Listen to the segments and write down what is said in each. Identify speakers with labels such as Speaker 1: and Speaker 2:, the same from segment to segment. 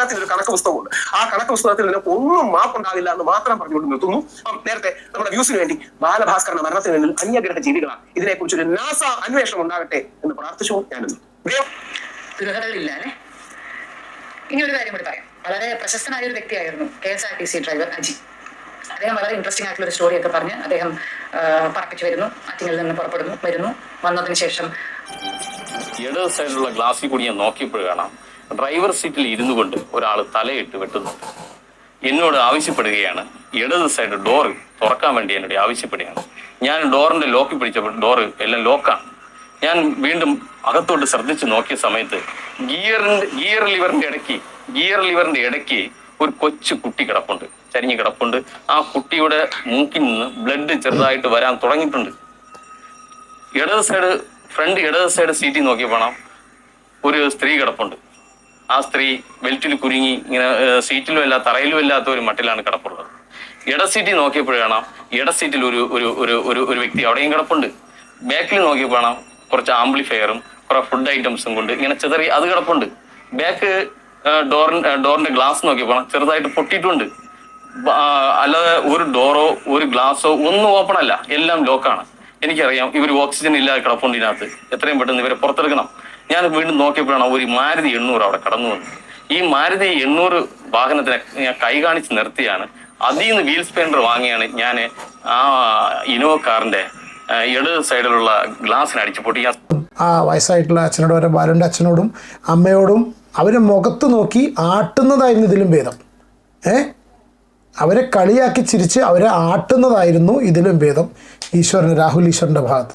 Speaker 1: കാലത്തിൽ ഒരു കണക്ക് പുസ്തകമുണ്ട്. ആ കണക്ക് പുസ്തകത്തിൽ നിനക്ക് ഒന്നും മാപ്പുണ്ടാവില്ല എന്ന് മാത്രം പറഞ്ഞുകൊണ്ട് നിർത്തുന്നു. നേരത്തെ നമ്മുടെ വ്യൂസിന് വേണ്ടി ബാലഭാസ്കറിന്റെ മരണത്തിന് പിന്നിൽ അന്യഗ്രഹ ജീവികളാണ്. ഇതിനെക്കുറിച്ച് ഒരു നാസ അന്വേഷണം ഉണ്ടാകട്ടെ എന്ന് പ്രാർത്ഥിച്ചു ഞാനിന്ന്
Speaker 2: അല്ലേ ഇനി ഒരു കാര്യം കൂടി പറയാം. വളരെ പ്രശസ്തനായ ഒരു വ്യക്തിയായിരുന്നു K S R T C driver Aji. അദ്ദേഹം വളരെ ഇൻട്രസ്റ്റിംഗ് ആയിട്ടുള്ള ഒരു സ്റ്റോറിയൊക്കെ പറഞ്ഞ് അദ്ദേഹം പറപ്പിച്ചു വരുന്നു. ആറ്റിങ്ങിൽ നിന്ന് പുറപ്പെടുന്നു വരുന്നു. വന്നതിന് ശേഷം
Speaker 3: ഇടത് സൈഡിലുള്ള ഗ്ലാസ്സിൽ കൂടി ഞാൻ നോക്കിയപ്പോൾ കാണാം. ഡ്രൈവർ സീറ്റിൽ ഇരുന്നു കൊണ്ട് ഒരാൾ തലയിട്ട് വെട്ടുന്നുണ്ട്. എന്നോട് ആവശ്യപ്പെടുകയാണ്. ഇടത് സൈഡ് ഡോറ് തുറക്കാൻ വേണ്ടി എന്നോട് ആവശ്യപ്പെടുകയാണ്. ഞാൻ ഡോറിന്റെ ലോക്ക് പിടിച്ചപ്പോൾ ഡോറ് എല്ലാം ലോക്കാണ്. ഞാൻ വീണ്ടും അകത്തോട്ട് ശ്രദ്ധിച്ച് നോക്കിയ സമയത്ത് ഗിയറിന്റെ ഗിയർ ലിവറിന്റെ ഇടയ്ക്ക് ഗിയർ ലിവറിന്റെ ഇടയ്ക്ക് ഒരു കൊച്ചു കുട്ടി കിടപ്പുണ്ട്. ചരിഞ്ഞ് കിടപ്പുണ്ട്. ആ കുട്ടിയുടെ മൂക്കിൽ നിന്ന് ബ്ലഡ് ചെറുതായിട്ട് വരാൻ തുടങ്ങിയിട്ടുണ്ട്. ഇടത് സൈഡ് ഫ്രണ്ട് ഇടത് സൈഡ് സീറ്റിൽ നോക്കി പോണം. ഒരു സ്ത്രീ കിടപ്പുണ്ട്. ആ സ്ത്രീ ബെൽറ്റിൽ കുരുങ്ങി ഇങ്ങനെ സീറ്റിലും അല്ല തറയിലും ഇല്ലാത്ത ഒരു മട്ടിലാണ് കിടപ്പുള്ളത്. ഇട സീറ്റിൽ നോക്കിയപ്പോഴാണ് ഇട സീറ്റിൽ ഒരു ഒരു ഒരു ഒരു ഒരു വ്യക്തി അവിടെയും കിടപ്പുണ്ട്. ബാക്കിൽ നോക്കിയപ്പോഴാണ് കുറച്ച് ആംപ്ലിഫയറും കുറെ ഫുഡ് ഐറ്റംസും കൊണ്ട് ഇങ്ങനെ ചെതറി അത് കിടപ്പുണ്ട്. ബാക്ക് ഡോറിന്റെ ഡോറിന്റെ ഗ്ലാസ് നോക്കിയപ്പോൾ ചെറുതായിട്ട് പൊട്ടിയിട്ടുണ്ട്. അല്ലാതെ ഒരു ഡോറോ ഒരു ഗ്ലാസോ ഒന്നും ഓപ്പൺ അല്ല എല്ലാം ലോക്കാണ്. എനിക്കറിയാം ഇവർ ഓക്സിജൻ ഇല്ലാതെ കിടപ്പുണ്ട് ഇതിനകത്ത്. എത്രയും പെട്ടെന്ന് ഇവരെ പുറത്തെടുക്കണം. ഞാൻ വീണ്ടും നോക്കിയപ്പോഴാണ് ഒരു മാരുതി എണ്ണൂറ് അവിടെ കടന്നു വന്നത്. ഈ മാരുതി എണ്ണൂറ് വാഹനത്തിനെ ഞാൻ കൈ കാണിച്ച് നിർത്തിയാണ്. അതിൽ നിന്ന് വീൽ സ്പെൻഡർ വാങ്ങിയാണ് ഞാൻ ആ ഇനോ കാറിന്റെ ഇടത് സൈഡിലുള്ള ഗ്ലാസ്സിന് അടിച്ചു പൊട്ടിക്കാൻ.
Speaker 4: ആ വയസ്സായിട്ടുള്ള അച്ഛനോടും അവരുടെ ബാലന്റെ അച്ഛനോടും അമ്മയോടും അവരെ മുഖത്ത് നോക്കി ആട്ടുന്നതായിരുന്നു ഇതിലും ഭേദം. ഏ? അവരെ കളിയാക്കി ചിരിച്ച് അവരെ ആട്ടുന്നതായിരുന്നു ഇതിലും ഭേദം. ഈശ്വരൻ രാഹുൽ ഈശ്വരന്റെ ഭാഗത്ത്.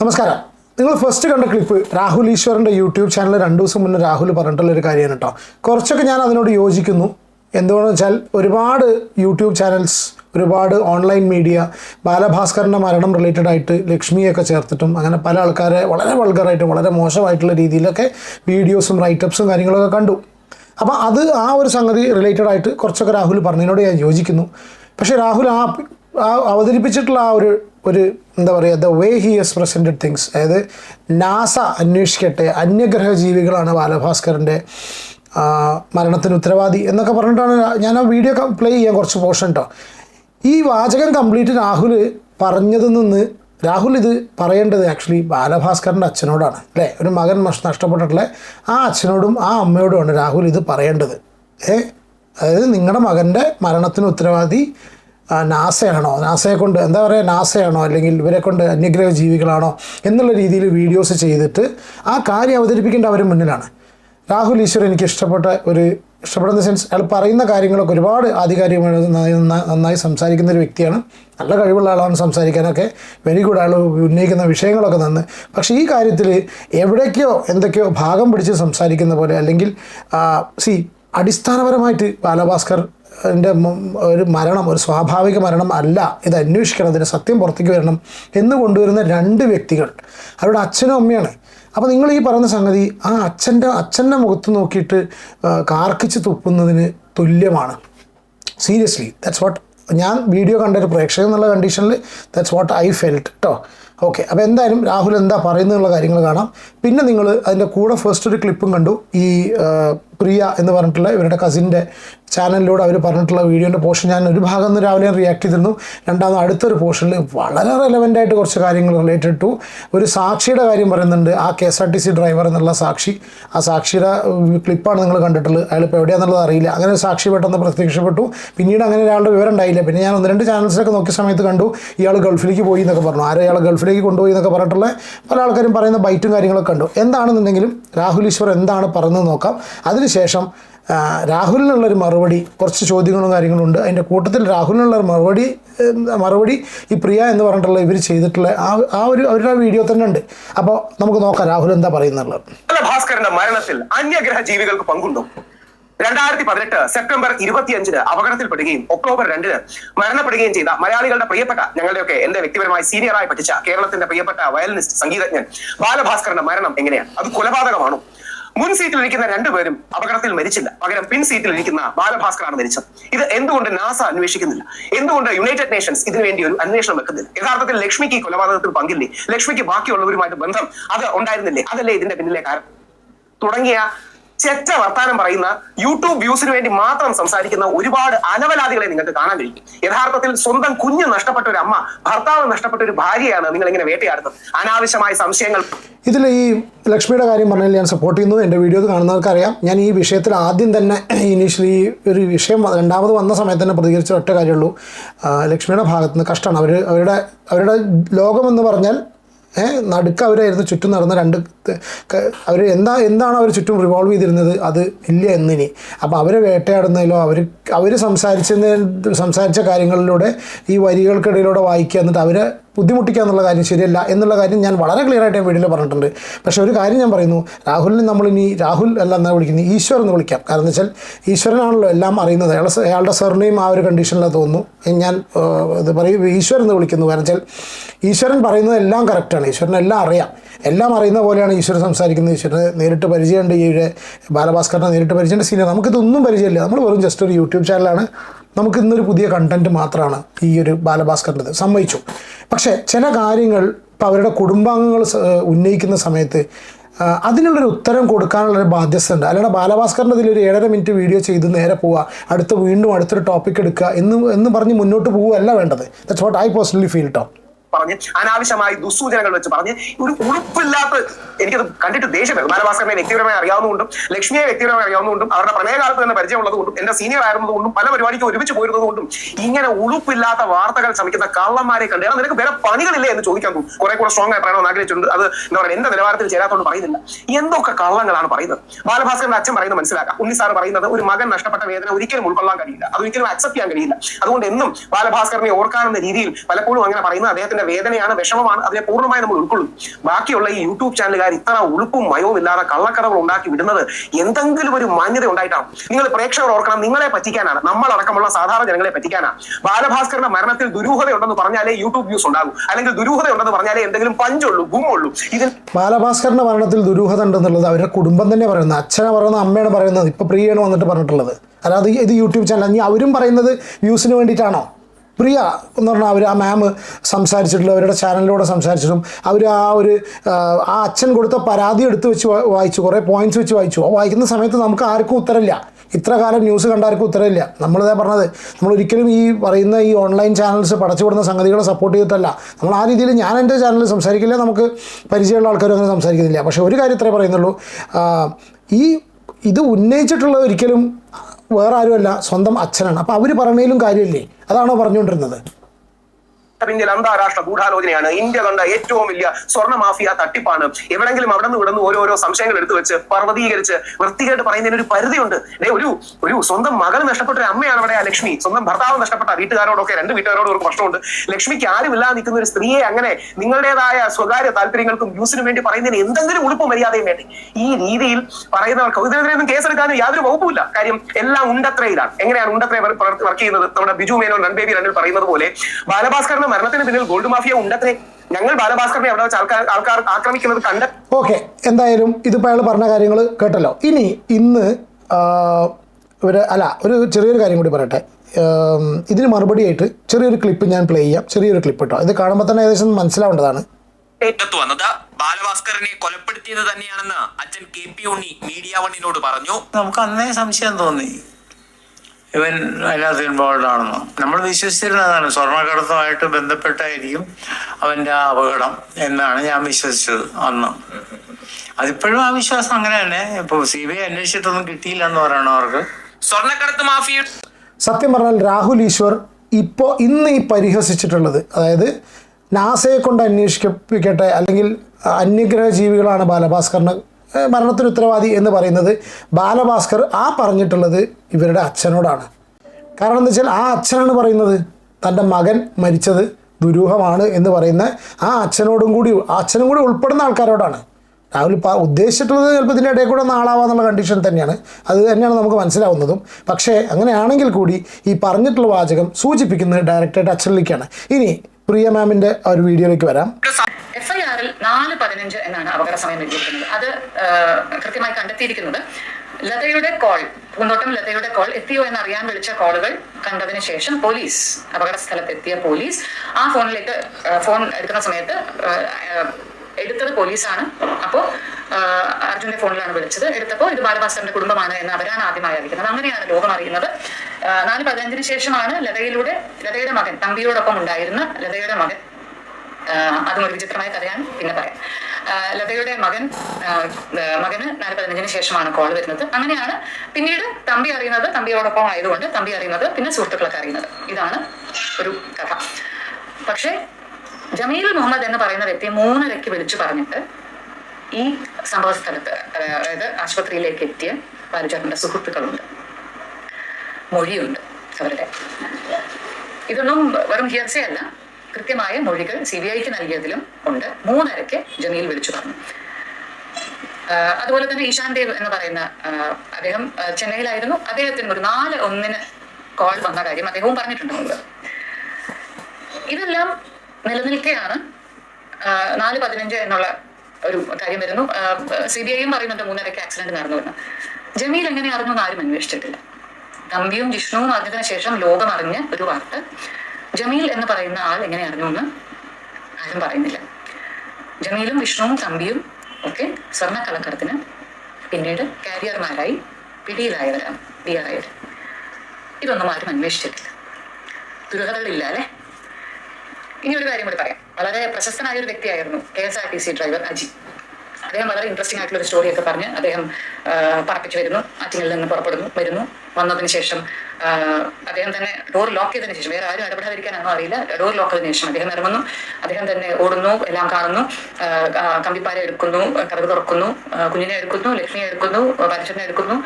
Speaker 4: നമസ്കാരം. നിങ്ങൾ ഫസ്റ്റ് കണ്ട ക്ലിപ്പ് രാഹുൽ ഈശ്വറിന്റെ യൂട്യൂബ് ചാനൽ രണ്ട് ദിവസം മുന്നേ രാഹുൽ പറഞ്ഞിട്ടുള്ള ഒരു കാര്യമാണ് കേട്ടോ. കുറച്ചൊക്കെ ഞാൻ അതിനോട് യോജിക്കുന്നു. എന്തുകൊണ്ടെന്ന് വെച്ചാൽ ഒരുപാട് യൂട്യൂബ് ചാനൽസ് ഒരുപാട് ഓൺലൈൻ മീഡിയ ബാലഭാസ്കറിന്റെ മരണം റിലേറ്റഡ് ആയിട്ട് ലക്ഷ്മിയൊക്കെ ചേർത്തിട്ടും അങ്ങനെ പല ആൾക്കാരെ വളരെ വൾഗറായിട്ടും വളരെ മോശമായിട്ടുള്ള രീതിയിലൊക്കെ വീഡിയോസും റൈറ്റപ്സും കാര്യങ്ങളൊക്കെ കണ്ടു. അപ്പോൾ അത് ആ ഒരു സംഗതി റിലേറ്റഡ് ആയിട്ട് കുറച്ചൊക്കെ രാഹുൽ പറഞ്ഞതിനോട് ഞാൻ യോജിക്കുന്നു. പക്ഷേ രാഹുൽ ആ അവതരിപ്പിച്ചിട്ടുള്ള ആ ഒരു ഒരു എന്താ പറയുക the way he has presented things അതായത് നാസ അന്വേഷിക്കട്ടെ അന്യഗ്രഹ ജീവികളാണ് ബാലഭാസ്കറിന്റെ മരണത്തിന് ഉത്തരവാദി എന്നൊക്കെ പറഞ്ഞിട്ടാണ് ഞാൻ ആ വീഡിയോ പ്ലേ ചെയ്യാൻ കുറച്ച് പോർഷൻ കേട്ടോ ഈ വാചകം കംപ്ലീറ്റ് രാഹുൽ പറഞ്ഞതിൽ നിന്ന് രാഹുൽ ഇത് പറയേണ്ടത് ആക്ച്വലി ബാലഭാസ്കറിന്റെ അച്ഛനോടാണ്. അല്ലേ? ഒരു മകൻ നഷ്- നഷ്ടപ്പെട്ടിട്ടുള്ള ആ അച്ഛനോടും ആ അമ്മയോടുമാണ് രാഹുൽ ഇത് പറയേണ്ടത്. ഏ? അതായത് നിങ്ങളുടെ മകന്റെ മരണത്തിന് ഉത്തരവാദി നാസയാണോ? നാസയെ കൊണ്ട് എന്താ പറയുക നാസയാണോ? അല്ലെങ്കിൽ ഇവരെ കൊണ്ട് അന്യഗ്രഹ ജീവികളാണോ? എന്നുള്ള രീതിയിൽ വീഡിയോസ് ചെയ്തിട്ട് ആ കാര്യം അവതരിപ്പിക്കേണ്ട അവരുടെ മുന്നിലാണ്. രാഹുൽ ഈശ്വർ എനിക്ക് ഇഷ്ടപ്പെട്ട ഒരു ഇഷ്ടപ്പെടുന്ന സെൻസ് അയാൾ പറയുന്ന കാര്യങ്ങളൊക്കെ ഒരുപാട് ആധികാരികമായി നന്നായി നന്നാ- നന്നായി സംസാരിക്കുന്ന ഒരു വ്യക്തിയാണ്. നല്ല കഴിവുള്ള ആളാണ് സംസാരിക്കാനൊക്കെ. വെരി ഗുഡ് ആൾ ഉന്നയിക്കുന്ന വിഷയങ്ങളൊക്കെ നന്ന് പക്ഷേ ഈ കാര്യത്തിൽ എവിടേക്കോ എന്തൊക്കെയോ ഭാഗം പിടിച്ച് സംസാരിക്കുന്ന പോലെ അല്ലെങ്കിൽ സി അടിസ്ഥാനപരമായിട്ട് ബാലഭാസ്കർ എന്റെ ഒരു മരണം ഒരു സ്വാഭാവിക മരണം അല്ല. ഇത് അന്വേഷിക്കണം. അതിന് സത്യം പുറത്തേക്ക് വരണം എന്ന് കൊണ്ടുവരുന്ന രണ്ട് വ്യക്തികൾ. അവരുടെ അച്ഛനും അമ്മയാണ് അപ്പോൾ നിങ്ങൾ ഈ പറയുന്ന സംഗതി ആ അച്ഛന്റെ അച്ഛന്റെ മുഖത്ത് നോക്കിയിട്ട് കാർക്കിച്ച് തുപ്പുന്നതിന് തുല്യമാണ്. സീരിയസ്ലി ദാറ്റ്സ് വാട്ട് ഞാൻ വീഡിയോ കണ്ട ഒരു പ്രേക്ഷകൻ എന്നുള്ള കണ്ടീഷനിൽ ദാറ്റ്സ് വാട്ട് ഐ ഫെൽറ്റ് കേട്ടോ ഓക്കെ അപ്പോൾ എന്തായാലും രാഹുൽ എന്താ പറയുന്നത് എന്നുള്ള കാര്യങ്ങൾ കാണാം. പിന്നെ നിങ്ങൾ അതിന്റെ കൂടെ ഫസ്റ്റ് ഒരു ക്ലിപ്പും കണ്ടു. ഈ പ്രിയ എന്ന് പറഞ്ഞിട്ടുള്ള ഇവരുടെ കസിന്റെ ചാനലിലൂടെ അവർ പറഞ്ഞിട്ടുള്ള വീഡിയോന്റെ പോർഷൻ ഞാൻ ഒരു ഭാഗം ഒന്ന് രാവിലെ റിയാക്ട് ചെയ്തിരുന്നു. രണ്ടാമത് അടുത്തൊരു പോർഷനിൽ വളരെ റെലവന്റ് ആയിട്ട് കുറച്ച് കാര്യങ്ങൾ റിലേറ്റഡ് ടു ഒരു സാക്ഷിയുടെ കാര്യം പറയുന്നുണ്ട്. ആ K S R T C driver എന്നുള്ള സാക്ഷി. ആ സാക്ഷിയുടെ ക്ലിപ്പാണ് നിങ്ങൾ കണ്ടിട്ടുള്ളത്. അയാൾ ഇപ്പോൾ എവിടെയാണെന്നുള്ളത് അറിയില്ല. അങ്ങനെ ഒരു സാക്ഷി പെട്ടെന്ന് പ്രത്യക്ഷപ്പെട്ടു. പിന്നീട് അങ്ങനെ ഒരാളുടെ വിവരം ഉണ്ടായില്ല. പിന്നെ ഞാൻ ഒന്ന് രണ്ട് ചാനൽസിലൊക്കെ നോക്കിയ സമയത്ത് കണ്ടു ഇയാൾ ഗൾഫിലേക്ക് പോയി എന്നൊക്കെ പറഞ്ഞു. ആരെ ഇയാൾ ഗൾഫിലേക്ക് കൊണ്ടുപോയി എന്നൊക്കെ പറഞ്ഞിട്ടുള്ള പല ആൾക്കാരും പറയുന്ന ബൈറ്റും കാര്യങ്ങളൊക്കെ കണ്ടു. എന്താണെന്നുണ്ടെങ്കിലും രാഹുൽ ഈശ്വർ എന്താണ് പറഞ്ഞത് നോക്കാം. ആ, രാഹുലിനുള്ളൊരു മറുപടി കുറച്ച് ചോദ്യങ്ങളും കാര്യങ്ങളും ഉണ്ട്. അതിന്റെ കൂട്ടത്തിൽ രാഹുലിനുള്ള മറുപടി മറുപടി ഈ പ്രിയ എന്ന് പറഞ്ഞിട്ടുള്ള ഇവർ ചെയ്തിട്ടുള്ള ആ ആ ഒരു അവരുടെ വീഡിയോ തന്നെ ഉണ്ട്. അപ്പോൾ നമുക്ക് നോക്കാം രാഹുൽ എന്താ പറയുന്നുള്ളത്.
Speaker 1: ബാലഭാസ്കറിന്റെ മരണത്തിൽ അന്യഗ്രഹ ജീവികൾക്ക് പങ്കുണ്ടോ? രണ്ടായിരത്തി പതിനെട്ട് സെപ്റ്റംബർ ഇരുപത്തിയഞ്ചിന് അപകടത്തിൽപ്പെടുകയും ഒക്ടോബർ രണ്ടിന് മരണപ്പെടുകയും ചെയ്ത മലയാളികളുടെ പ്രിയപ്പെട്ട ഞങ്ങളുടെയൊക്കെ എന്റെ വ്യക്തിപരമായി സീനിയറായി പഠിച്ച കേരളത്തിന്റെ പ്രിയപ്പെട്ട വയലിനിസ്റ്റ് സംഗീതജ്ഞൻ ബാലഭാസ്കറിന്റെ മരണം എങ്ങനെയാണ്? അത് കൊലപാതകമാണോ? മുൻ സീറ്റിൽ ഇരിക്കുന്ന രണ്ടുപേരും അപകടത്തിൽ മരിച്ചില്ല. പകരം പിൻ സീറ്റിൽ ഇരിക്കുന്ന ബാലഭാസ്കറാണ് മരിച്ചത്. ഇത് എന്തുകൊണ്ട് നാസ അന്വേഷിക്കുന്നില്ല? എന്തുകൊണ്ട് യുണൈറ്റഡ് നേഷൻസ് ഇതിനു വേണ്ടി ഒരു അന്വേഷണം വെക്കുന്നില്ല? യഥാർത്ഥത്തിൽ ലക്ഷ്മിക്ക് ഈ കൊലപാതകത്തിൽ പങ്കില്ലേ? ലക്ഷ്മിക്ക് ബാക്കിയുള്ളവരുമായിട്ട് ബന്ധം അത് ഉണ്ടായിരുന്നില്ലേ? അതല്ലേ ഇതിന്റെ പിന്നിലെ കാരണം? തുടങ്ങിയ ചെറ്റ വർത്താനം പറയുന്ന യൂട്യൂബ് വ്യൂസിന് വേണ്ടി മാത്രം സംസാരിക്കുന്ന ഒരുപാട് അലവലാദികളെ നിങ്ങൾക്ക് കാണാൻ കഴിയും. യഥാർത്ഥത്തിൽ സ്വന്തം കുഞ്ഞ് നഷ്ടപ്പെട്ട ഒരു അമ്മ ഭർത്താവ് നഷ്ടപ്പെട്ട ഒരു ഭാര്യയാണ് നിങ്ങൾ ഇങ്ങനെ വേട്ടയാടുന്നത്. അനാവശ്യമായ സംശയങ്ങൾ.
Speaker 4: ഇതിൽ ഈ ലക്ഷ്മിയുടെ കാര്യം പറഞ്ഞാൽ ഞാൻ സപ്പോർട്ട് ചെയ്യുന്നു. എന്റെ വീഡിയോ കാണുന്നവർക്കറിയാം. ഞാൻ ഈ വിഷയത്തിൽ ആദ്യം തന്നെ ഇനീഷ്യലി ഒരു വിഷയം രണ്ടാമത് വന്ന സമയത്ത് തന്നെ പ്രതികരിച്ച ഒറ്റ കാര്യമുള്ളൂ ലക്ഷ്മിയുടെ ഭാഗത്തുനിന്ന് കഷ്ടമാണ്. അവർ അവരുടെ അവരുടെ ലോകമെന്ന് പറഞ്ഞാൽ നടുക്ക് അവരായിരുന്നു ചുറ്റും നടന്ന രണ്ട് അവർ എന്താ എന്താണ് അവർ ചുറ്റും റിവോൾവ് ചെയ്തിരുന്നത്? അത് ഇല്ല എന്നിനി. അപ്പോൾ അവരെ വേട്ടയാടുന്നതിലോ അവർ അവർ സംസാരിച്ചതിന് സംസാരിച്ച കാര്യങ്ങളിലൂടെ ഈ വരികൾക്കിടയിലൂടെ വായിക്കുക എന്നിട്ട് അവരെ ബുദ്ധിമുട്ടിക്കുക എന്നുള്ള കാര്യം ശരിയല്ല എന്നുള്ള കാര്യം ഞാൻ വളരെ ക്ലിയർ ആയിട്ട് വീഡിയോയിൽ പറഞ്ഞിട്ടുണ്ട്. പക്ഷേ ഒരു കാര്യം ഞാൻ പറയുന്നു രാഹുലിനെ ഇനി രാഹുൽ അല്ല എന്നാ വിളിക്കുന്നത് ഈശ്വർ എന്ന് വിളിക്കാം. കാരണം എന്ന് വെച്ചാൽ ഈശ്വരനാണല്ലോ എല്ലാം അറിയുന്നത്. അയാളെ അയാളുടെ സർനെയും ആ ഒരു കണ്ടീഷനിലാണ് തോന്നുന്നു. ഞാൻ ഇത് പറയും ഈശ്വർ എന്ന് വിളിക്കുന്നു. കാരണം വെച്ചാൽ ഈശ്വരൻ പറയുന്നത് എല്ലാം കറക്റ്റാണ് ഈശ്വരൻ എല്ലാം അറിയാം. എല്ലാം അറിയുന്ന പോലെയാണ് ഈശ്വരൻ സംസാരിക്കുന്നത്. ഈശ്വരനെ നേരിട്ട് പരിചയമുണ്ട് ഈ ബാലഭാസ്കറിനെ നേരിട്ട് പരിചയമുണ്ട്. സീനിയർ നമുക്കിതൊന്നും പരിചയമില്ല. നമ്മൾ വെറും ജസ്റ്റ് ഒരു യൂട്യൂബ് ചാനലാണ് നമുക്ക് ഇന്നൊരു പുതിയ കണ്ടന്റ് മാത്രമാണ് ഈ ഒരു ബാലഭാസ്കറിന്റെ സമ്മതിച്ചു. പക്ഷേ ചില കാര്യങ്ങൾ ഇപ്പോൾ അവരുടെ കുടുംബാംഗങ്ങൾ ഉന്നയിക്കുന്ന സമയത്ത് അതിനുള്ളൊരു ഉത്തരം കൊടുക്കാനുള്ളൊരു ബാധ്യത ഉണ്ട് അല്ലാണ്ട് ബാലഭാസ്കറിന്റെ ഇതിലൊരു ഏഴര മിനിറ്റ് വീഡിയോ ചെയ്ത് നേരെ പോവുക അടുത്ത വീണ്ടും അടുത്തൊരു ടോപ്പിക് എടുക്കുക എന്ന് എന്ന് പറഞ്ഞ് മുന്നോട്ട് പോവുകയല്ല വേണ്ടത്. That's what I personally feel to
Speaker 1: പറഞ്ഞ് അനാവശ്യമായി ദുസ്സൂചനകൾ വെച്ച് പറഞ്ഞ് ഒരു ഉറപ്പില്ലാത്ത എനിക്കത് കണ്ടിട്ട് ദേഷ്യം വരും ബാലഭാസ്കറിനെ വ്യക്തിപരമായി അറിയാവുന്നതുകൊണ്ടും ലക്ഷ്മിയെ വ്യക്തിപരമായി അറിയാവുന്നതുകൊണ്ടും അവരുടെ പ്രണയകാലത്ത് തന്നെ പരിചയമുള്ളതുകൊണ്ടും എന്റെ സീനിയർ ആയിരുന്നതുകൊണ്ടും പല പരിപാടിക്ക് ഒരുമിച്ച് പോയിരുന്നതുകൊണ്ടും ഇങ്ങനെ ഉളുപ്പില്ലാത്ത വാർത്തകൾ ശ്രമിക്കുന്ന കള്ളന്മാരെ കണ്ട് "എടാ, നിനക്ക് വേറെ പണികളില്ലേ എന്ന് ചോദിക്കാൻ തോന്നും. കുറെ കൂടെ സ്ട്രോങ് ആയിട്ട് പറയണമെന്ന് ആഗ്രഹിച്ചിട്ടുണ്ട് അത് എന്താ പറയുക എന്റെ നിലവാരത്തിൽ ചേരാത്തോണ്ട് പറയുന്നില്ല. എന്തൊക്കെ കള്ളങ്ങളാണ് പറയുന്നത്? ബാലഭാസ്കറിന്റെ അച്ഛൻ പറയുന്നത് മനസ്സിലാക്കാം. ഉണ്ണി സാർ പറയുന്നത് ഒരു മകൻ നഷ്ടപ്പെട്ട വേദന ഒരിക്കലും ഉൾക്കൊള്ളാൻ കഴിയില്ല. അത് ഒരിക്കലും അക്സെപ്റ്റ് ചെയ്യാൻ കഴിയില്ല. അതുകൊണ്ട് എന്നും ബാലഭാസ്കറിനെ ഓർക്കാനെന്ന രീതിയിൽ പലപ്പോഴും അങ്ങനെ പറയുന്നത് അദ്ദേഹത്തിന്റെ വേദനയാണ് വിഷമമാണ് അതിനെ പൂർണമായി നമ്മൾ ഉൾക്കൊള്ളും. ബാക്കിയുള്ള ഈ യൂട്യൂബ് ചാനലുകാർ ഇത്ര ഉളുപ്പും മയവും ഇല്ലാതെ കള്ളക്കഥകൾ ഉണ്ടാക്കി വിടുന്നത് എന്തെങ്കിലും ഒരു മാന്യത ഉണ്ടായിട്ടാണ്. നിങ്ങൾ പ്രേക്ഷകർ ഓർക്കണം നിങ്ങളെ പറ്റിക്കാനാണ് നമ്മളടക്കമുള്ള സാധാരണ ജനങ്ങളെ പറ്റിക്കാനാണ്. ബാലഭാസ്കറിന്റെ മരണത്തിൽ ദുരൂഹത ഉണ്ടെന്ന് പറഞ്ഞാലേ യൂട്യൂബ് വ്യൂസ് ഉണ്ടാകും. അല്ലെങ്കിൽ ദുരൂഹത ഉണ്ടെന്ന് പറഞ്ഞാലേ എന്തെങ്കിലും പഞ്ചുള്ളൂ ഗുമുള്ളൂ ഇതിൽ
Speaker 4: ബാലഭാസ്കറിന്റെ മരണത്തിൽ ദുരൂഹത ഉണ്ടെന്നുള്ളത് അവരുടെ കുടുംബം തന്നെ പറയുന്നത് അച്ഛനെ പറയുന്നത് അമ്മയാണ് പറയുന്നത് ഇപ്പൊ പ്രിയാണ് വന്നിട്ട് പറഞ്ഞിട്ടുള്ളത്. അല്ലാതെ ഇത് യൂട്യൂബ് ചാനൽ ഇനി അവരും പറയുന്നത് വ്യൂസിന് വേണ്ടിയിട്ടാണോ? പ്രിയ എന്ന് പറഞ്ഞാൽ അവർ ആ മാം സംസാരിച്ചിട്ടുള്ള അവരുടെ ചാനലിലൂടെ സംസാരിച്ചിട്ടും അവർ ആ ഒരു ആ, അച്ഛൻ കൊടുത്ത പരാതി എടുത്ത് വെച്ച് വായിച്ചു കുറേ പോയിന്റ്സ് വെച്ച് വായിച്ചു. ആ വായിക്കുന്ന സമയത്ത് നമുക്ക് ആർക്കും ഉത്തരമില്ല. ഇത്ര കാലം ന്യൂസ് കണ്ട ആർക്കും ഉത്തരമില്ല. നമ്മളിതാ പറഞ്ഞത് നമ്മൾ ഒരിക്കലും ഈ പറയുന്ന ഈ ഓൺലൈൻ ചാനൽസ് പടച്ചുവിടുന്ന സംഗതികളെ സപ്പോർട്ട് ചെയ്തിട്ടല്ല നമ്മൾ ആ രീതിയിൽ ഞാൻ എന്റെ ചാനലിൽ സംസാരിക്കില്ല നമുക്ക് പരിചയമുള്ള ആൾക്കാരും അങ്ങനെ സംസാരിക്കുന്നില്ല. പക്ഷേ ഒരു കാര്യം ഇത്രേ പറയുന്നുള്ളൂ. ഈ ഇത് ഉന്നയിച്ചിട്ടുള്ള ഒരിക്കലും വേറെ ആരുമല്ല സ്വന്തം അച്ഛനാണ്. അപ്പോൾ അവർ പറഞ്ഞതിലും കാര്യമില്ലേ? അതാണോ പറഞ്ഞുകൊണ്ടിരുന്നത്.
Speaker 1: പിന്നിൽ അന്താരാഷ്ട്ര ഗൂഢാലോചനയാണ്. ഇന്ത്യ കണ്ട ഏറ്റവും വലിയ സ്വർണ മാഫിയ തട്ടിപ്പാണ്. എവിടെങ്കിലും അവിടെ നിന്ന് ഇവിടുന്ന് ഓരോരോ സംശയങ്ങൾ എടുത്തു വെച്ച് പർവതീകരിച്ച് വൃത്തികേട്ട് പറയുന്നതിന് ഒരു പരിധിയുണ്ട്. ഒരു ഒരു സ്വന്തം മകൾ നഷ്ടപ്പെട്ട ഒരു അമ്മയാണ് അവിടെ ആ ലക്ഷ്മി. സ്വന്തം ഭർത്താവ് നഷ്ടപ്പെട്ട വീട്ടുകാരോടൊക്കെ രണ്ട് വീട്ടുകാരോടും ഒരു പ്രശ്നമുണ്ട്. ലക്ഷ്മിക്ക് ആരുമില്ലാതെ നിൽക്കുന്ന ഒരു സ്ത്രീയെ അങ്ങനെ നിങ്ങളുടേതായ സ്വകാര്യ താല്പര്യങ്ങൾക്കും ന്യൂസിനും വേണ്ടി പറയുന്നതിന് എന്തെങ്കിലും ഉളുപ്പ് മര്യാദയും വേണ്ടി? ഈ രീതിയിൽ പറയുന്നവർക്ക് ഇതിനെതിരെയൊന്നും കേസെടുക്കാനും യാതൊരു വകുപ്പില്ല കാര്യം എല്ലാം ഉണ്ടത്രയിലാണ്. എങ്ങനെയാണ് ഉണ്ടത്രയെ വർക്ക് ചെയ്യുന്നത്? നമ്മുടെ ബിജു മേനോൻ റൺ ബേബി റണ്ണിൽ പറയുന്നത് പോലെ ബാലഭാസ്കറിന്റെ മരണത്തിന് പിന്നിൽ ഗോൾഡ് മാഫിയ ഉണ്ടത്രേ? ഞങ്ങൾ ബാലഭാസ്കറിനെ അവിടെ വെച്ച് ആൾക്കാർ ആൾക്കാർ ആക്രമിക്കുന്നത് കണ്ട
Speaker 4: ഓക്കെ എന്തായാലും ഇതിപ്പോൾ അയാൾ പറഞ്ഞ കാര്യങ്ങൾ കേട്ടല്ലോ. ഇനി ഇന്ന് ഒരു അല്ല ഒരു ചെറിയൊരു കാര്യം കൂടി പറയട്ടെ. ഇതിന് മറുപടിയായിട്ട് ചെറിയൊരു ക്ലിപ്പ് ഞാൻ പ്ലേ ചെയ്യാം. ചെറിയൊരു ക്ലിപ്പ് കേട്ടോ ഇത് കാണുമ്പോൾ തന്നെ ഏകദേശം മനസ്സിലാവേണ്ടതാണ്.
Speaker 5: രംഗത്ത് വന്നത് ബാലഭാസ്കറിനെ കൊലപ്പെടുത്തിയത് തന്നെയാണെന്ന് അച്ഛൻ കെ പി ഉണ്ണി മീഡിയ വണ്ണിനോട് പറഞ്ഞു.
Speaker 6: നമുക്ക് അന്നേ സംശയം തോന്നി. ഇവൻ അതിനകത്ത് ഇൻവോൾവ് ആണെന്ന്. നമ്മൾ വിശ്വസിച്ചിരുന്നതാണ് സ്വർണക്കടത്തുമായിട്ട് ബന്ധപ്പെട്ടായിരിക്കും അവന്റെ ആ അപകടം എന്നാണ് ഞാൻ വിശ്വസിച്ചത് അന്ന്. അതിപ്പോഴും ആ വിശ്വാസം അങ്ങനെ തന്നെ. ഇപ്പൊ സി ബി ഐ അന്വേഷിച്ചിട്ടൊന്നും കിട്ടിയില്ല എന്ന് പറയണം അവർക്ക്?
Speaker 5: സ്വർണക്കടത്ത് മാഫിയ
Speaker 4: സത്യം പറഞ്ഞാൽ രാഹുൽ ഈശ്വർ ഇപ്പോൾ ഇന്ന് ഈ പരിഹസിച്ചിട്ടുള്ളത് അതായത് നാസയെ കൊണ്ട് അന്വേഷിക്കപ്പിക്കട്ടെ അല്ലെങ്കിൽ അന്യഗ്രഹ ജീവികളാണ് ബാലഭാസ്കറിന് മരണത്തിന് ഉത്തരവാദി എന്ന് പറയുന്നത് ബാലഭാസ്കർ ആ പറഞ്ഞിട്ടുള്ളത് ഇവരുടെ അച്ഛനോടാണ്. കാരണം എന്താ വെച്ചാൽ ആ അച്ഛനാണ് പറയുന്നത്. തന്റെ മകൻ മരിച്ചത് ദുരൂഹമാണ് എന്ന് പറയുന്ന ആ അച്ഛനോടും കൂടി അച്ഛനും കൂടി ഉൾപ്പെടുന്ന ആൾക്കാരോടാണ്. രാഹുൽ ഇപ്പോൾ ഉദ്ദേശിച്ചിട്ടുള്ളത് ചിലപ്പോൾ ഇതിന്റെ ഇടയിൽ കൂടെ നാളാവാന്നുള്ള കണ്ടീഷൻ തന്നെയാണ്. അത് തന്നെയാണ് നമുക്ക് മനസ്സിലാവുന്നതും. പക്ഷേ അങ്ങനെയാണെങ്കിൽ കൂടി ഈ പറഞ്ഞിട്ടുള്ള വാചകം സൂചിപ്പിക്കുന്നത് ഡയറക്റ്റായിട്ട് അച്ഛനിലേക്കാണ്. ഇനി പ്രിയ മാമിന്റെ ആ ഒരു വീഡിയോയിലേക്ക് വരാം.
Speaker 2: എഫ് ഐ ആറിൽ നാല് പതിനഞ്ച് എന്നാണ് അപകട സമയം എഴുതിയിരിക്കുന്നത് അത് കൃത്യമായി കണ്ടെത്തിയിരിക്കുന്നത് ലതയുടെ കോൾ പൂന്തോട്ടം ലതയുടെ കോൾ എത്തിയോ എന്ന് അറിയാൻ വിളിച്ച കോളുകൾ കണ്ടതിന് ശേഷം പോലീസ് അപകട സ്ഥലത്ത് എത്തിയ പോലീസ് ആ ഫോണിലേക്ക് ഫോൺ എടുക്കുന്ന സമയത്ത് എടുത്തത് പോലീസാണ്. അപ്പോൾ അർജുന്റെ ഫോണിലാണ് വിളിച്ചത്. എടുത്തപ്പോൾ ഇത് ബാലഭാസ്കറിന്റെ കുടുംബമാണ് എന്ന് അവരാണ് ആദ്യമായി അറിയിക്കുന്നത് അങ്ങനെയാണ് ലോകം അറിയുന്നത്. നാല് പതിനഞ്ചിന് ശേഷമാണ് ലതയിലൂടെ ലതയുടെ മകൻ തമ്പിയോടൊപ്പം ഉണ്ടായിരുന്ന ലതയുടെ മകൻ. അതും ഒരു വിചിത്രമായ കഥയാണ്. പിന്നെ പറയാം. ലതയുടെ മകൻ മകന് നാല് പതിനഞ്ചിന് ശേഷമാണ് കോൾ വരുന്നത്. അങ്ങനെയാണ് പിന്നീട് തമ്പി അറിയുന്നത്. തമ്പിയോടൊപ്പം ആയതുകൊണ്ട് തമ്പി അറിയുന്നത് പിന്നെ സുഹൃത്തുക്കളൊക്കെ അറിയുന്നത്. ഇതാണ് ഒരു കഥ. പക്ഷേ ജമീൽ മുഹമ്മദ് എന്ന് പറയുന്ന വ്യക്തി മൂന്നരയ്ക്ക് വിളിച്ചു പറഞ്ഞിട്ട് ഈ സംഭവ സ്ഥലത്ത് അതായത് ആശുപത്രിയിലേക്ക് എത്തിയ ബാലുചേട്ടന്റെ സുഹൃത്തുക്കളുണ്ട്. മൊഴിയുണ്ട് അവരുടെ. ഇതൊന്നും വെറും ഹിയർസേ അല്ല കൃത്യമായ മൊഴികൾ സി ബി ഐക്ക് നൽകിയതിലും ഉണ്ട്. മൂന്നരയ്ക്ക് ജമീൽ വിളിച്ചു പറഞ്ഞു. അതുപോലെ തന്നെ ഈശാൻ ദേവ് എന്ന് പറയുന്ന അദ്ദേഹം ചെന്നൈയിലായിരുന്നു. അദ്ദേഹത്തിന് ഒരു നാല് ഒന്നിന് കോൾ വന്ന കാര്യം അദ്ദേഹവും പറഞ്ഞിട്ടുണ്ട് ഇതെല്ലാം നിലനിൽക്കെയാണ് നാല് പതിനഞ്ച് എന്നുള്ള ഒരു കാര്യം വരുന്നു. സി ബി ഐയും പറയുന്നുണ്ട് മൂന്നരയ്ക്ക് ആക്സിഡന്റ് നടന്നു എന്ന് ജമീൽ എങ്ങനെ അറിഞ്ഞു എന്ന് ആരും അന്വേഷിച്ചിട്ടില്ല. തമ്പിയും ജിഷ്ണുവും അറിഞ്ഞതിന് ശേഷം ലോകം അറിഞ്ഞ് ഒരു വാർത്ത ജമീൽ എന്ന് പറയുന്ന ആൾ എങ്ങനെ അറിഞ്ഞു എന്ന് ആരും പറയുന്നില്ല. ജമീലും വിഷ്ണുവും തമ്പിയും ഒക്കെ സ്വർണ കള്ളക്കടത്തിന് പിന്നീട് കാരിയർമാരായി പിടിയിലായവരാണ് ബിയാറായവർ ഇതൊന്നും ആരും അന്വേഷിച്ചിട്ടില്ല. ദുരൂഹതകളില്ല അല്ലേ ഇനി ഒരു കാര്യം കൂടി പറയാം. വളരെ പ്രശസ്തനായ ഒരു വ്യക്തിയായിരുന്നു K S R T C driver Aji അദ്ദേഹം വളരെ ഇൻട്രസ്റ്റിംഗ് ആയിട്ടുള്ള ഒരു സ്റ്റോറിയൊക്കെ പറഞ്ഞ് അദ്ദേഹം പറപ്പിച്ചു വരുന്നു ആറ്റിങ്ങിൽ നിന്ന് പുറപ്പെടുന്നു വരുന്നു. വന്നതിന് ശേഷം അദ്ദേഹം തന്നെ ഡോർ ലോക്ക് ചെയ്തതിനു ശേഷം വേറെ ആരും ഇടപെടാതിരിക്കാനൊന്നും അറിയില്ല. ഡോർ ലോക്ക് ചെയ്തതിനു ശേഷം അദ്ദേഹം ഇറങ്ങുന്നു. അദ്ദേഹം തന്നെ ഓടുന്നു എല്ലാം കാണുന്നു. കമ്പിപ്പാരെ എടുക്കുന്നു കഥ തുറക്കുന്നു കുഞ്ഞിനെ എടുക്കുന്നു ലക്ഷ്മിയെ എടുക്കുന്നു പരശനെ എടുക്കുന്നു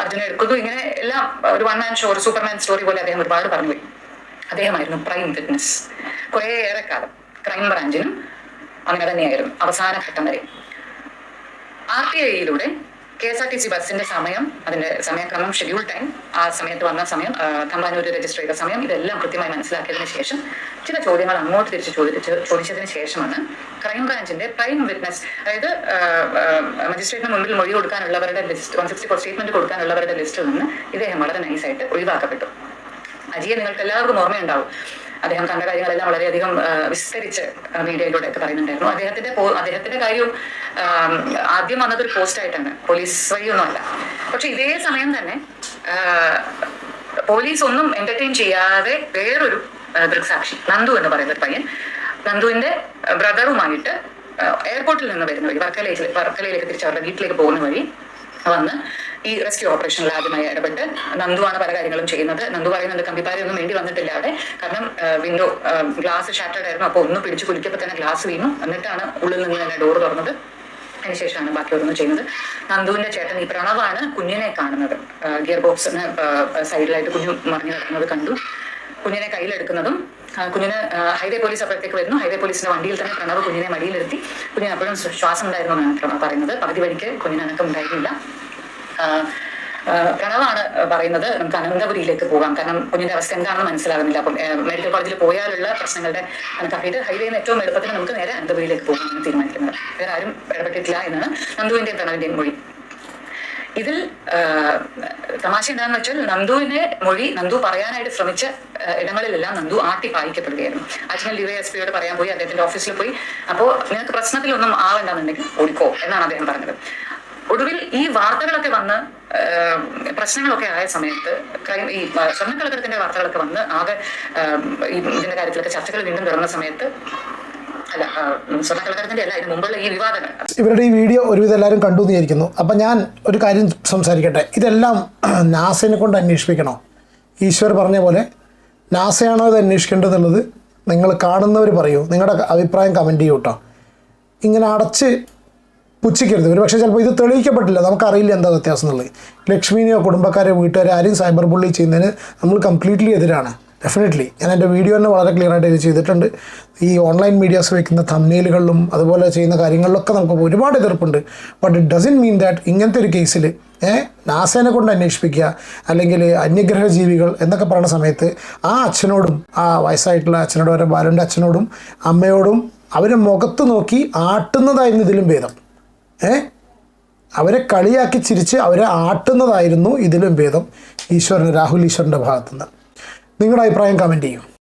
Speaker 2: അർജുനെ എടുക്കുന്നു. ഇങ്ങനെ എല്ലാം ഒരു one man show superman story പോലെ അദ്ദേഹം ഒരുപാട് പറഞ്ഞു വരും അദ്ദേഹമായിരുന്നു പ്രൈം വിറ്റ്നസ് ഏറെ കാലം ക്രൈം ബ്രാഞ്ചിനും അങ്ങനെ തന്നെയായിരുന്നു അവസാന ഘട്ടം വരെ. ആർ ടി ഐയിലൂടെ K S R T C ബസ്സിന്റെ സമയം അതിന്റെ സമയക്രമം ഷെഡ്യൂൾ ടൈം ആ സമയത്ത് വന്ന സമയം തമ്പാനൂര് രജിസ്റ്റർ ചെയ്ത സമയം ഇതെല്ലാം കൃത്യമായി മനസ്സിലാക്കിയതിനു ശേഷം ചില ചോദ്യങ്ങൾ അങ്ങോട്ട് തിരിച്ച് ചോദിച്ച് ചോദിച്ചതിന് ശേഷമാണ് ക്രൈംബ്രാഞ്ചിന്റെ പ്രൈം വിറ്റ്നസ് അതായത് മജിസ്ട്രേറ്റിന് മുമ്പിൽ മൊഴി കൊടുക്കാനുള്ളവരുടെ list one sixty four statement കൊടുക്കാനുള്ളവരുടെ ലിസ്റ്റിൽ നിന്ന് ഇദ്ദേഹം വളരെ നൈസായിട്ട് ഒഴിവാക്കപ്പെട്ടു. അജിയെ നിങ്ങൾക്ക് എല്ലാവർക്കും ഓർമ്മയുണ്ടാവും. അദ്ദേഹം കണ്ട കാര്യങ്ങളെല്ലാം വളരെയധികം വിസ്തരിച്ച് മീഡിയയിലൂടെ ഒക്കെ പറയുന്നുണ്ടായിരുന്നു. അദ്ദേഹത്തിന്റെ അദ്ദേഹത്തിന്റെ കാര്യവും ആദ്യം വന്നത് ഒരു പോസ്റ്റ് ആയിട്ടാണ് പോലീസ് വഴിയൊന്നുമല്ല. പക്ഷെ ഇതേ സമയം തന്നെ പോലീസ് ഒന്നും എന്റർടൈൻ ചെയ്യാതെ വേറൊരു ദൃക്സാക്ഷി നന്ദു എന്ന് പറയുന്ന ഒരു പയ്യൻ നന്ദുവിന്റെ ബ്രദറുമായിട്ട് എയർപോർട്ടിൽ നിന്ന് വരുന്ന വഴി വർക്കലയിലേക്ക് വർക്കലയിലേക്ക് തിരിച്ച് അവരുടെ വീട്ടിലേക്ക് പോകുന്ന വഴി വന്ന് ഈ റെസ്ക്യൂ ഓപ്പറേഷനിൽ ആദ്യമായി ഇടപെട്ട് നന്ദുവാണ് പല കാര്യങ്ങളും ചെയ്യുന്നത്. നന്ദു പറയുന്നത് പറയുന്നുണ്ട് കമ്പിപ്പാരൊന്നും വേണ്ടി വന്നിട്ടില്ല അവിടെ. കാരണം വിൻഡോ ഗ്ലാസ് ഷാറ്റേഡ് ആയിരുന്നു. അപ്പോൾ ഒന്ന് പിടിച്ച് കുലിക്കപ്പോൾ തന്നെ ഗ്ലാസ് വീണു. എന്നിട്ടാണ് ഉള്ളിൽ നിന്ന് തന്നെ ഡോർ തുറന്നത്. അതിനുശേഷമാണ് ബാക്കി ചെയ്യുന്നത്. നന്ദുവിന്റെ ചേട്ടൻ ഈ പ്രണവാണ് കുഞ്ഞിനെ കാണുന്നത്. ഗിയർ ബോക്സിന് സൈഡിലായിട്ട് കുഞ്ഞു മറിഞ്ഞു കിടക്കുന്നത് കണ്ടു. കുഞ്ഞിനെ കയ്യിലെടുക്കുന്നതും കുഞ്ഞിന് ഹൈവേ പോലീസ് അപ്പോഴത്തേക്ക് വരുന്നു. ഹൈവേ പോലീസിന്റെ വണ്ടിയിൽ തന്നെ പ്രണവ് കുഞ്ഞിനെ മടിയിലിരുത്തി. കുഞ്ഞിന് അപ്പോഴും ശ്വാസം ഉണ്ടായിരുന്നു എന്നാണ് പറയുന്നത്. പകുതി വഴിക്ക് കുഞ്ഞിന് അനക്കം ഉണ്ടായിരുന്നില്ല. ആ, പറയുന്നത്. നമുക്ക് അനന്തപുരിയിലേക്ക് പോകാം. കാരണം കുഞ്ഞിന്റെ അവസ്ഥ എന്താണെന്ന് മനസ്സിലാകുന്നില്ല. അപ്പം മെഡിക്കൽ കോളേജിൽ പോയാലുള്ള പ്രശ്നങ്ങളുടെ കണക്കാക്കിയിട്ട് ഹൈവേന്ന് ഏറ്റവും എളുപ്പത്തിൽ നമുക്ക് നേരെ അനന്തപുരിയിലേക്ക് പോകാം എന്ന് തീരുമാനിക്കുന്നത്. വേറെ ആരും ഇടപെട്ടിട്ടില്ല എന്നാണ് നന്ദുവിന്റെയും പ്രണവിന്റെയും മൊഴി. ഇതിൽ തമാശ എന്താണെന്ന് വെച്ചാൽ നന്ദുവിന്റെ മൊഴി നന്ദു പറയാനായിട്ട് ശ്രമിച്ച ഇടങ്ങളിലെല്ലാം നന്ദു ആട്ടി പായിക്കപ്പെടുകയായിരുന്നു. അച്ഛൻ ഡിവൈ എസ് പിയോട് പറയാൻ പോയി അദ്ദേഹത്തിന്റെ ഓഫീസിൽ പോയി. അപ്പോൾ നിനക്ക് പ്രശ്നത്തിലൊന്നും ആവണ്ടെന്നുണ്ടെങ്കിൽ ഓടിക്കോ എന്നാണ് അദ്ദേഹം പറഞ്ഞത്. ഒടുവിൽ ഈ വാർത്തകളൊക്കെ വന്ന് പ്രശ്നങ്ങളൊക്കെ ആയ സമയത്ത് ക്രൈം ഈ സ്വർണ സ്വർണക്കള്ളക്കടത്തിന്റെ വാർത്തകളൊക്കെ വന്ന് ആകെ ഇതിന്റെ കാര്യത്തിലൊക്കെ ചർച്ചകൾ വീണ്ടും തുറന്ന സമയത്ത്
Speaker 4: ഇവരുടെ ഈ വീഡിയോ ഒരുവിധം എല്ലാവരും കണ്ടു വിചാരിക്കുന്നു. അപ്പം ഞാൻ ഒരു കാര്യം സംസാരിക്കട്ടെ. ഇതെല്ലാം നാസയെ കൊണ്ട് അന്വേഷിപ്പിക്കണോ? ഈശ്വർ പറഞ്ഞ പോലെ നാസയാണോ ഇത് അന്വേഷിക്കേണ്ടതെന്നുള്ളത് നിങ്ങൾ കാണുന്നവർ പറയൂ. നിങ്ങളുടെ അഭിപ്രായം കമന്റ് ചെയ്യൂട്ടോ ഇങ്ങനെ അടച്ച് പുച്ഛിക്കരുത്. ഒരു പക്ഷേ ചിലപ്പോൾ ഇത് തെളിയിക്കപ്പെട്ടില്ല. നമുക്കറിയില്ല എന്താ വ്യത്യാസം എന്നുള്ളത്. ലക്ഷ്മിനെയോ കുടുംബക്കാരെയോ വീട്ടുകാരെ ആരെയും സൈബർ ബുള്ളി ചെയ്യുന്നതിന് നമ്മൾ കംപ്ലീറ്റ്ലി എതിരാണ്. ഡെഫിനറ്റ്ലി ഞാൻ എന്റെ വീഡിയോ തന്നെ വളരെ ക്ലിയർ ആയിട്ട് ചെയ്തിട്ടുണ്ട്. ഈ ഓൺലൈൻ മീഡിയാസ് വയ്ക്കുന്ന തമ്മിലുകളിലും അതുപോലെ ചെയ്യുന്ന കാര്യങ്ങളിലൊക്കെ നമുക്ക് ഒരുപാട് എതിർപ്പുണ്ട്. But it doesn't mean that ഇങ്ങനത്തെ ഒരു കേസിൽ നാസേനെ കൊണ്ട് അന്വേഷിപ്പിക്കുക അല്ലെങ്കിൽ അന്യഗ്രഹ ജീവികൾ എന്നൊക്കെ പറയുന്ന സമയത്ത് ആ അച്ഛനോടും ആ വയസ്സായിട്ടുള്ള അച്ഛനോടും അവരുടെ ബാലന്റെ അച്ഛനോടും അമ്മയോടും അവരെ മുഖത്ത് നോക്കി ആട്ടുന്നതായിരുന്നു ഇതിലും ഭേദം. ഏ? അവരെ കളിയാക്കി ചിരിച്ച് അവരെ ആട്ടുന്നതായിരുന്നു ഇതിലും ഭേദം. ഈശ്വരൻ രാഹുൽ ഈശ്വരന്റെ ഭാഗത്തുനിന്ന്. നിങ്ങളുടെ അഭിപ്രായം കമന്റ് ചെയ്യും.